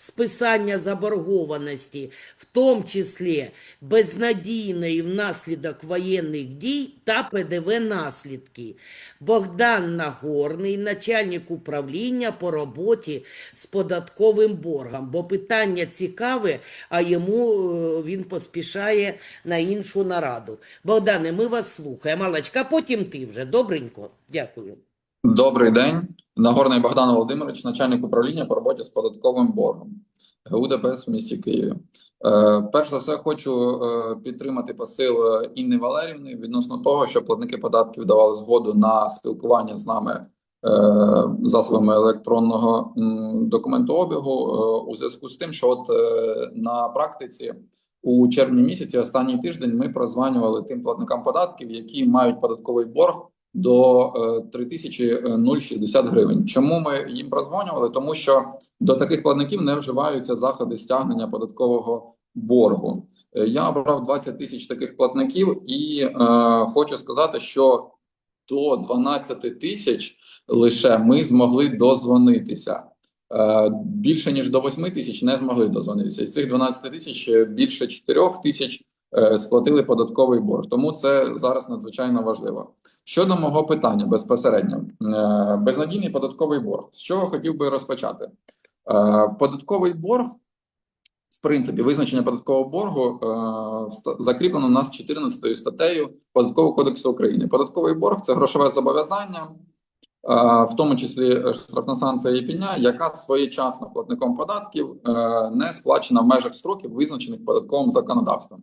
списання заборгованості, в тому числі безнадійної внаслідок воєнних дій та ПДВ наслідки. Богдан Нагорний, начальник управління по роботі з податковим боргом, бо питання цікаве, а йому е, він поспішає на іншу нараду. Богдане, ми вас слухаємо. Малечка, потім ти вже. Добренько. Дякую. Добрий день. Нагорний Богдан Володимирович, начальник управління по роботі з податковим боргом ГУ ДПС в місті Києві. Е, Перш за все, хочу е, підтримати посил е, Інни Валерівни відносно того, що платники податків давали згоду на спілкування з нами е, засобами електронного м, документообігу е, у зв'язку з тим, що от е, на практиці у червні місяці, останній тиждень, ми прозванювали тим платникам податків, які мають податковий борг до е, 3060 гривень. Чому ми їм прозвонювали? Тому що до таких платників не вживаються заходи стягнення податкового боргу. Е, Я обрав 20 тисяч таких платників, і е, хочу сказати, що до 12 тисяч лише ми змогли дозвонитися. Е, Більше ніж до 8 тисяч не змогли дозвонитися. Цих 12 тисяч е, більше 4 тисяч е, сплатили податковий борг. Тому це зараз надзвичайно важливо. Щодо мого питання безпосередньо, Е, безнадійний податковий борг. З чого хотів би розпочати? Е, Податковий борг, в принципі, визначення податкового боргу е, закріплено у нас 14 статтею Податкового кодексу України. Податковий борг це грошове зобов'язання, е, в тому числі штрафна санкція і пеня, яка своєчасно платником податків е, не сплачена в межах строків, визначених податковим законодавством.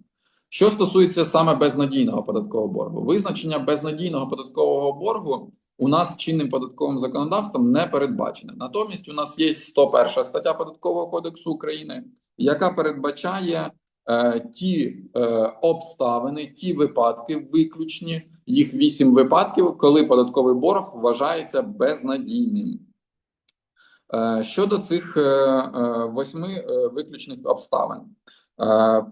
Що стосується саме безнадійного податкового боргу, визначення безнадійного податкового боргу у нас чинним податковим законодавством не передбачене. Натомість у нас є 101 стаття Податкового кодексу України, яка передбачає е, ті е, обставини, ті випадки, виключні їх вісім випадків, коли податковий борг вважається безнадійним. Е, Щодо цих е, е, восьми виключних обставин,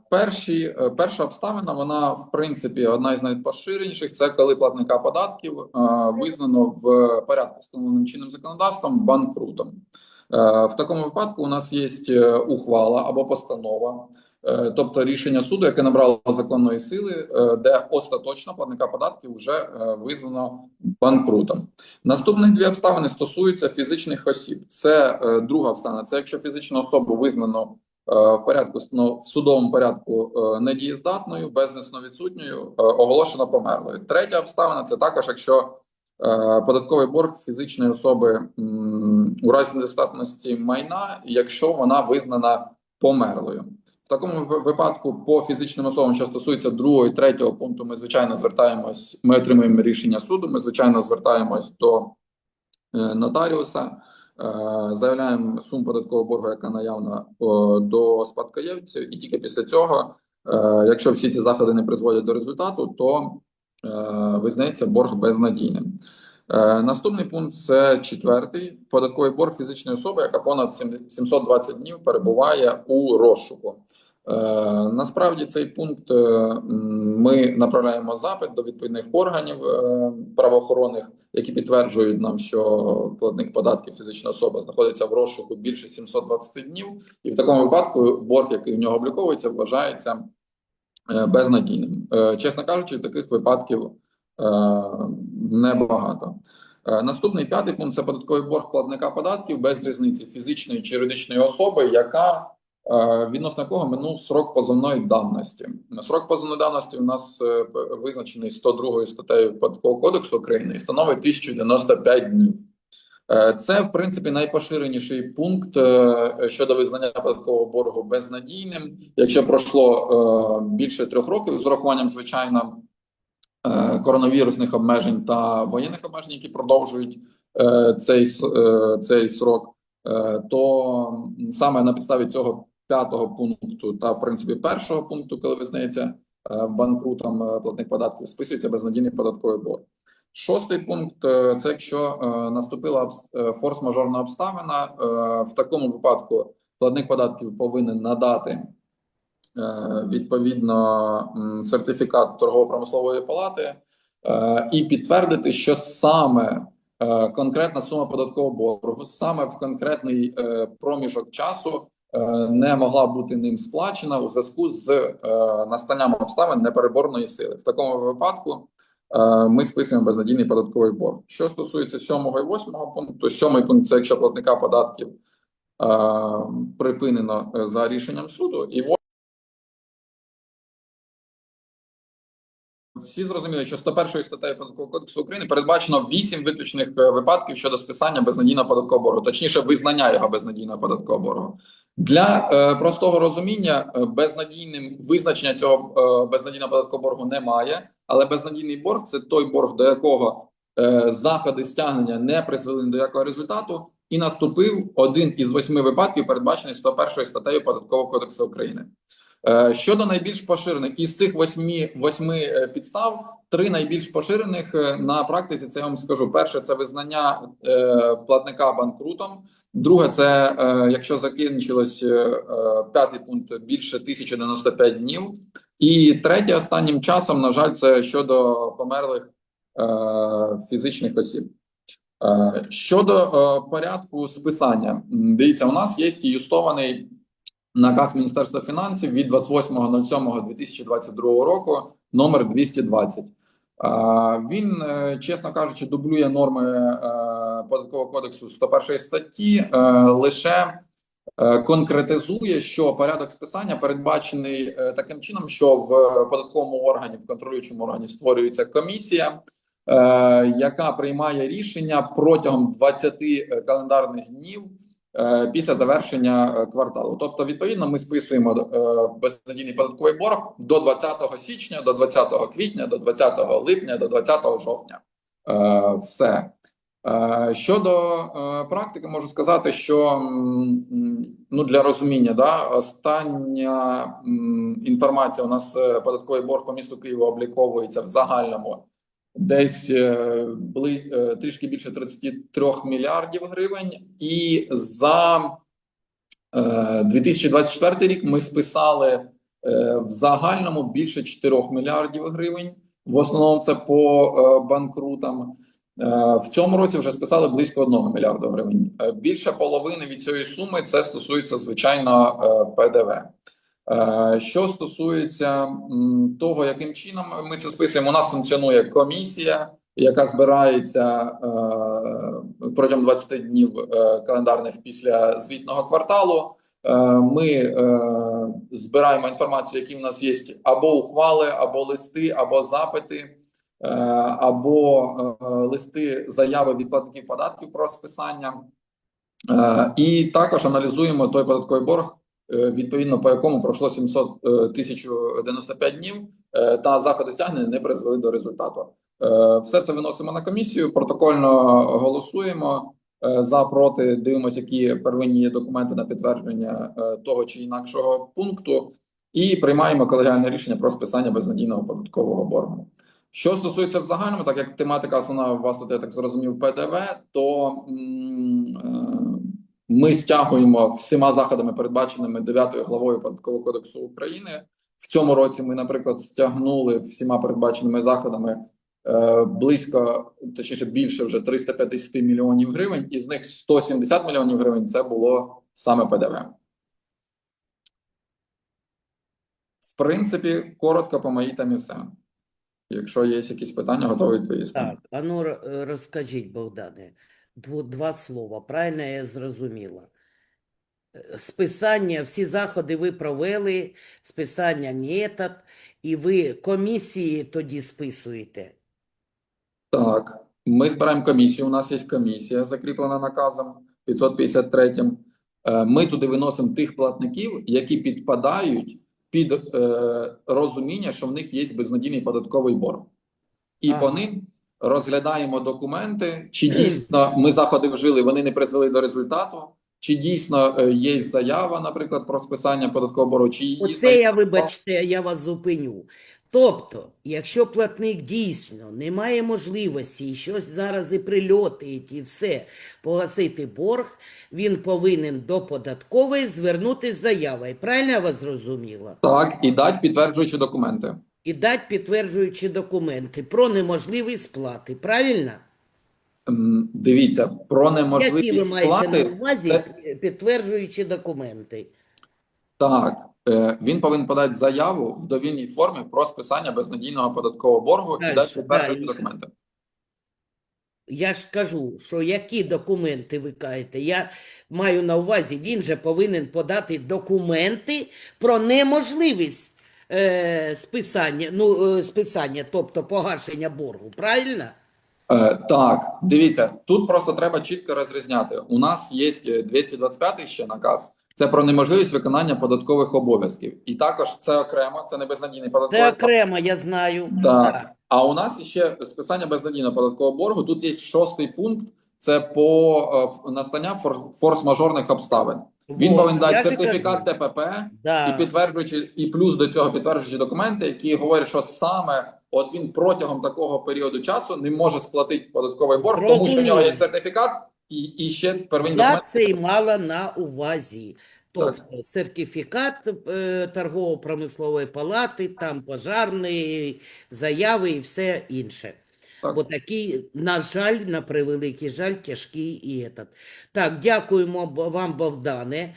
перші, е, перша обставина, вона в принципі одна із найпоширеніших. Це коли платника податків е, визнано в порядку встановленим чинним законодавством банкрутом. Е, В такому випадку у нас є е, ухвала або постанова, е, тобто рішення суду, яке набрало законної сили, е, де остаточно платника податків вже е, визнано банкрутом. Наступних дві обставини стосуються фізичних осіб. Це е, друга обставина. Це якщо фізичну особу визнано е, в порядку ну, в судовому порядку е, недієздатною, безвісно відсутньою, е, оголошено померлою. Третя обставина це також, якщо е, податковий борг фізичної особи у разі недостатності майна, якщо вона визнана померлою. В такому випадку по фізичним особам, що стосується другого і третього пункту, ми звичайно звертаємось. Ми отримуємо рішення суду. Ми звичайно звертаємось до е, нотаріуса, е, заявляємо суму податкового боргу, яка наявна до спадкоємців, і тільки після цього, е, якщо всі ці заходи не призводять до результату, то е, визнається борг безнадійним. Е, Наступний пункт це четвертий податковий борг фізичної особи, яка понад 7- 720 днів перебуває у розшуку. Е, Насправді цей пункт е, ми направляємо запит до відповідних органів е, правоохоронних, які підтверджують нам, що платник податків фізична особа знаходиться в розшуку більше 720 днів, і в такому випадку борг, який в нього обліковується, вважається безнадійним. Чесно кажучи, таких випадків небагато. Наступний п'ятий пункт це податковий борг платника податків без різниці фізичної чи юридичної особи, яка відносно якого минув срок позовної давності. Срок позовної давності у нас е, визначений 102 статтею Податкового кодексу України і становить 1095 днів. Е, Це, в принципі, найпоширеніший пункт е, щодо визнання податкового боргу безнадійним. Якщо пройшло е, більше трьох років з урахуванням, звичайно, е, коронавірусних обмежень та воєнних обмежень, які продовжують е, цей, е, цей срок, е, то саме на підставі цього п'ятого пункту та, в принципі, першого пункту, коли визнається е, банкрутом е, платник податків, списується безнадійний податковий борг. Шостий пункт е, це якщо наступила форс-мажорна обставина, в такому випадку платник податків повинен надати відповідно сертифікат торгово-промислової палати і підтвердити, що саме конкретна сума податкового боргу, саме в конкретний проміжок часу не могла бути ним сплачена у зв'язку з е, настанням обставин непереборної сили. В такому випадку е, ми списуємо безнадійний податковий борг. Що стосується сьомого і восьмого пункту, сьомий пункт це якщо платника податків е, припинено е, за рішенням суду, і всі зрозуміли, що 101 статтею Податкового кодексу України передбачено 8 виключних е, випадків щодо списання безнадійного податкового боргу, точніше, визнання його безнадійного податкового боргу. Для е, простого розуміння е, безнадійним визначення цього е, безнадійного податкового боргу немає, але безнадійний борг це той борг, до якого е, заходи стягнення не призвели до якого результату, і наступив один із восьми випадків, передбачений 101 статтею Податкового кодексу України. Е, Щодо найбільш поширених із цих восьми, восьми е, підстав, три найбільш поширених е, на практиці. Це я вам скажу. Перше це визнання платника банкрутом. Друге, це якщо закінчилось п'ятий пункт більше 1095 днів. І третє останнім часом, на жаль, це щодо померлих фізичних осіб. Щодо порядку списання, дивіться, у нас є юстований наказ Міністерства фінансів від 28.07.2022 року, номер 220. Е, Він, е, чесно кажучи, дублює норми е, податкового кодексу 101 статті, е, лише конкретизує, що порядок списання передбачений таким чином, що в податковому органі, в контролюючому органі створюється комісія, яка приймає рішення протягом 20 календарних днів після завершення е, кварталу. Тобто, відповідно, ми списуємо е, безнадійний податковий борг до 20 січня, до 20 квітня, до 20 липня, до 20 жовтня. Е, Все. Е, Щодо е, практики, можу сказати, що ну для розуміння, да, остання інформація у нас е, податковий борг по місту Києва обліковується в загальному десь е, е, трішки більше 33 мільярдів гривень, і за е, 2024 рік ми списали е, в загальному більше 4 мільярдів гривень. В основному це по е, банкрутам. Е, В цьому році вже списали близько 1 мільярда гривень. Е, Більше половини від цієї суми це стосується звичайно е, ПДВ. Е, Що стосується того, яким чином ми це списуємо, у нас функціонує комісія, яка збирається е, протягом 20 днів е, календарних після звітного кварталу. Ми збираємо інформацію, які в нас є або ухвали, або листи, або запити, або листи заяви від платників податків про списання. І також аналізуємо той податковий борг, відповідно по якому пройшло 700 е, 1095 днів, е, та заходи стягнення не призвели до результату. Е, Все це виносимо на комісію, протокольно голосуємо е, за проти. Дивимося, які первинні є документи на підтвердження е, того чи інакшого пункту, і приймаємо колегіальне рішення про списання безнадійного податкового боргу. Що стосується в загальному, так як тематика основна у вас тут, я так зрозумів, ПДВ, то м, е, ми стягуємо всіма заходами, передбаченими 9 главою Податкового кодексу України. В цьому році ми, наприклад, стягнули всіма передбаченими заходами е, близько, точніше більше вже 350 мільйонів гривень, із них 170 мільйонів гривень це було саме ПДВ. В принципі, коротко по моїй темі все. Якщо є якісь питання, готовий відповісти. Так, а ну розкажіть, Богдане, два слова, правильно я зрозуміла? Е, Списання, всі заходи ви провели, списання не этот, і ви комісії тоді списуєте. Так, ми збираємо комісію. У нас є комісія, закріплена наказом 553. Е, Ми туди виносимо тих платників, які підпадають під е, розуміння, що в них є безнадійний податковий борг. І Ага. по ним розглядаємо документи, чи дійсно ми заходи вжили, вони не призвели до результату, чи дійсно е, є заява, наприклад, про списання податкового боргу, чи Оце я, вибачте, я вас зупиню. Тобто, якщо платник дійсно не має можливості і щось зараз і прильоти, і все, погасити борг, він повинен до податкової звернутися з заявою. Правильно я вас зрозуміла? так і дати підтверджуючі документи. І дати підтверджуючі документи про неможливість сплати. Правильно? Дивіться, про Які ви неможливість маєте сплати. на увазі це- підтверджуючі документи? Так, е, він повинен подати заяву в довільній формі про списання безнадійного податкового боргу і дати підтверджуючі да, документи. Я ж кажу, що які документи ви кажете? Я маю на увазі, він же повинен подати документи про неможливість е, списання, ну, е, списання, тобто погашення боргу, правильно? Е, так, дивіться, тут просто треба чітко розрізняти. У нас є е, 225 ще наказ. Це про неможливість виконання податкових обов'язків. І також це окремо, це не безнадійний податковий Це окремо, я знаю. Так. А у нас ще списання безнадійного податкового боргу. Тут є шостий пункт. Це по е, настання форс-мажорних обставин. Він повинен дати сертифікат кажу. ТПП Да. і підтверджуючи, і плюс до цього підтверджуючи документи, які говорять, що саме от він протягом такого періоду часу не може сплатити податковий борг, тому що в нього є сертифікат і, і ще первинні Я документи. це і мала на увазі. Тобто сертифікат е, торгово-промислової палати, там пожарні заяви і все інше. Так. Бо такий, на жаль, на превеликий жаль, тяжкий і этот. Так, дякуємо вам, Богдане.